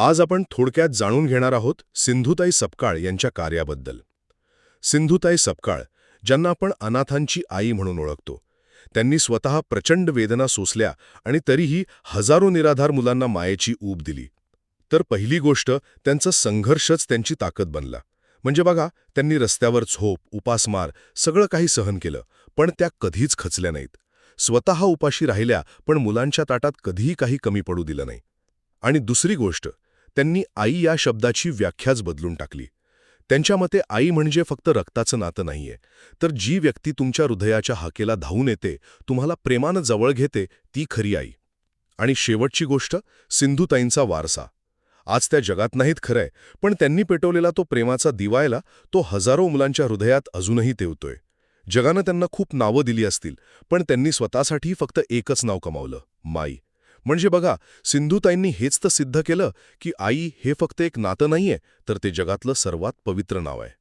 आज आपण थोडक्यात जाणून घेणार आहोत सिंधुताई सपकाळ यांच्या कार्याबद्दल. सिंधुताई सपकाळ ज्यांना आपण अनाथांची आई म्हणून ओळखतो त्यांनी स्वतः प्रचंड वेदना सोसल्या आणि तरीही हजारो निराधार मुलांना मायेची ऊब दिली. तर पहिली गोष्ट त्यांचा संघर्षच त्यांची ताकद बनला. म्हणजे बघा त्यांनी रस्त्यावर झोप उपासमार सगळं काही सहन केलं पण त्या कधीच खचल्या नाहीत. स्वतः उपाशी राहिल्या पण मुलांच्या ताटात कधीही काही कमी पडू दिलं नाही. आणि दुसरी गोष्ट त्यांनी आई या शब्दाची व्याख्याच बदलून टाकली. त्यांच्या मते आई म्हणजे फक्त रक्ताचं नातं नाहीये. तर जी व्यक्ती तुमच्या हृदयाच्या हाकेला धावून येते तुम्हाला प्रेमानं जवळ घेते ती खरी आई. आणि शेवटची गोष्ट सिंधुताईंचा वारसा. आज त्या जगात नाहीत खरंय पण त्यांनी पेटवलेला तो प्रेमाचा दिवायला तो हजारो मुलांच्या हृदयात अजूनही तेवतोय. जगानं त्यांना खूप नावं दिली असतील पण त्यांनी स्वतःसाठी फक्त एकच नाव कमावलं माई. म्हणजे बघा सिंधुताईंनी हेच तर सिद्ध केलं की आई हे फक्त एक नातं नाहीये तर ते जगातलं सर्वात पवित्र नाव आहे.